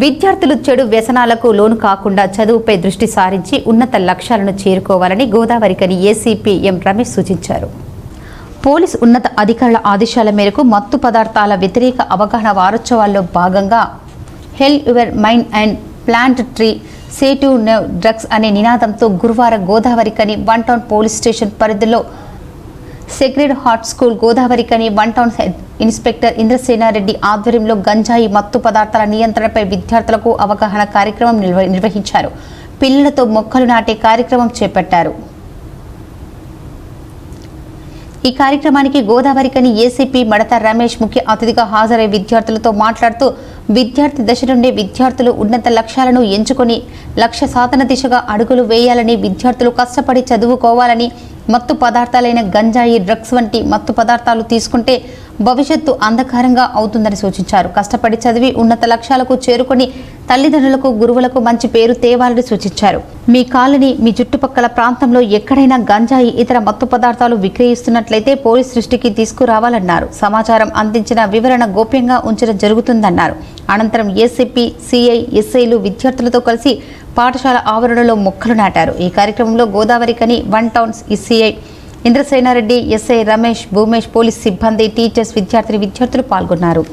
విద్యార్థులు చెడు వ్యసనాలకు లోను కాకుండా చదువుపై దృష్టి సారించి ఉన్నత లక్ష్యాలను చేరుకోవాలని గోదావరికని ఏసీపీ ఎం రమేష్ సూచించారు. పోలీస్ ఉన్నత అధికారుల ఆదేశాల మేరకు మత్తు పదార్థాల వ్యతిరేక అవగాహన వారోత్సవాల్లో భాగంగా heal your mind and plant tree సేటివ్ drugs అనే నినాదంతో గురువారం Godavarikhani one town police station పరిధిలో sacred heart school Godavarikhani one town head inspector Indrasenareddy ఆధ్వర్యంలో గంజాయి మత్తు పదార్థాల నియంత్రణపై విద్యార్థులకు అవగాహన కార్యక్రమం నిర్వహించారు. పిల్లలతో మొక్కలు నాటే కార్యక్రమం చేపట్టారు. ఈ కార్యక్రమానికి గోదావరికని ఏసీపీ మడత రమేష్ ముఖ్య అతిథిగా హాజరై విద్యార్థులతో మాట్లాడుతూ విద్యార్థి దశ నుండి విద్యార్థులు ఉన్నత లక్ష్యాలను ఎంచుకొని లక్ష్య సాధన దిశగా అడుగులు వేయాలని విద్యార్థులు కష్టపడి చదువుకోవాలని మత్తు పదార్థాలైన గంజాయి డ్రగ్స్ వంటి మత్తు పదార్థాలు తీసుకుంటే భవిష్యత్తు అంధకారంగా అవుతుందని సూచించారు. కష్టపడి చదివి ఉన్నత లక్ష్యాలకు చేరుకొని తల్లిదండ్రులకు గురువులకు మంచి పేరు తేవాలని సూచించారు. మీ కాలనీ మీ చుట్టుపక్కల ప్రాంతంలో ఎక్కడైనా గంజాయి ఇతర మత్తు పదార్థాలు విక్రయిస్తున్నట్లయితే పోలీస్ దృష్టికి తీసుకురావాలన్నారు. సమాచారం అందించిన వివరణ గోప్యంగా ఉంచడం జరుగుతుందన్నారు. అనంతరం ఏసీపీ సిఐ ఎస్ఐలు విద్యార్థులతో కలిసి పాఠశాల ఆవరణలో మొక్కలు నాటారు. ఈ కార్యక్రమంలో Godavarikhani one towns ECI Indrasenareddy SI Ramesh Bhumesh police సిబ్బంది టీచర్స్ విద్యార్థిని విద్యార్థులు పాల్గొన్నారు.